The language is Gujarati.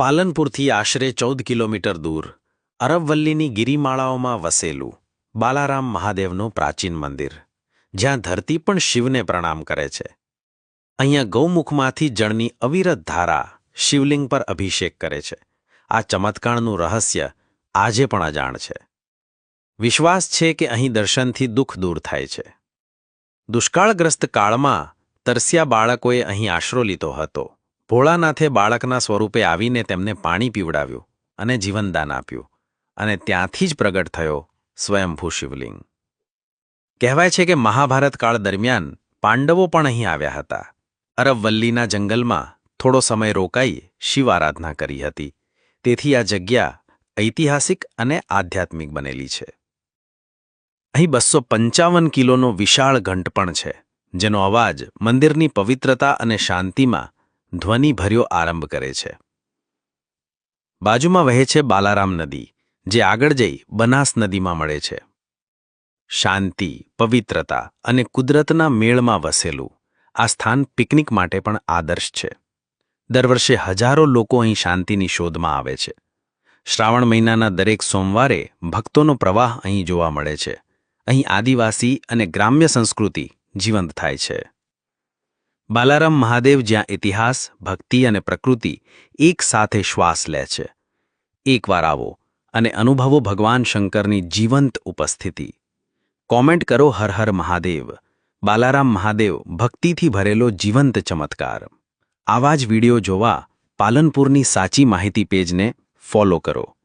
પાલનપુરથી આશરે ચૌદ કિલોમીટર દૂર અરબવલ્લીની ગિરિમાળાઓમાં વસેલું બાલારામ મહાદેવનું પ્રાચીન મંદિર, જ્યાં ધરતી પણ શિવને પ્રણામ કરે છે. અહીંયા ગૌમુખમાંથી જળની અવિરત ધારા શિવલિંગ પર અભિષેક કરે છે. આ ચમત્કારનું રહસ્ય આજે પણ અજાણ છે. વિશ્વાસ છે કે અહીં દર્શનથી દુઃખ દૂર થાય છે. દુષ્કાળગ્રસ્ત કાળમાં તરસ્યા બાળકોએ અહીં આશરો લીધો હતો. ભોળાનાથે બાળકના સ્વરૂપે આવીને તેમને પાણી પીવડાવ્યું અને જીવનદાન આપ્યું અને ત્યાંથી જ પ્રગટ થયો સ્વયંભૂ શિવલિંગ. કહેવાય છે કે મહાભારત કાળ દરમિયાન પાંડવો પણ અહીં આવ્યા હતા. અરબવલ્લીના જંગલમાં થોડો સમય રોકાઈ શિવ આરાધના કરી હતી. તેથી આ જગ્યા ઐતિહાસિક અને આધ્યાત્મિક બનેલી છે. અહીં બસો પંચાવન કિલોનો વિશાળ ઘંટ પણ છે, જેનો અવાજ મંદિરની પવિત્રતા અને શાંતિમાં ધ્વનિભર્યો આરંભ કરે છે. બાજુમાં વહે છે બાલારામ નદી, જે આગળ જઈ બનાસ નદીમાં મળે છે. શાંતિ, પવિત્રતા અને કુદરતના મેળમાં વસેલું આ સ્થાન પિકનિક માટે પણ આદર્શ છે. દર વર્ષે હજારો લોકો અહીં શાંતિની શોધમાં આવે છે. શ્રાવણ મહિનાના દરેક સોમવારે ભક્તોનો પ્રવાહ અહીં જોવા મળે છે. અહીં આદિવાસી અને ગ્રામ્ય સંસ્કૃતિ જીવંત થાય છે. બાલારામ મહાદેવ જ્યાં ઇતિહાસ, ભક્તિ અને પ્રકૃતિ એક સાથે શ્વાસ લે છે. એકવાર આવો અને અનુભવો ભગવાન શંકરની જીવંત ઉપસ્થિતિ. કોમેન્ટ કરો હર હર મહાદેવ. બાલારામ મહાદેવ ભક્તિથી ભરેલો જીવંત ચમત્કાર. આવા જ વિડિયો જોવા પાલનપુરની સાચી માહિતી પેજને ફોલો કરો.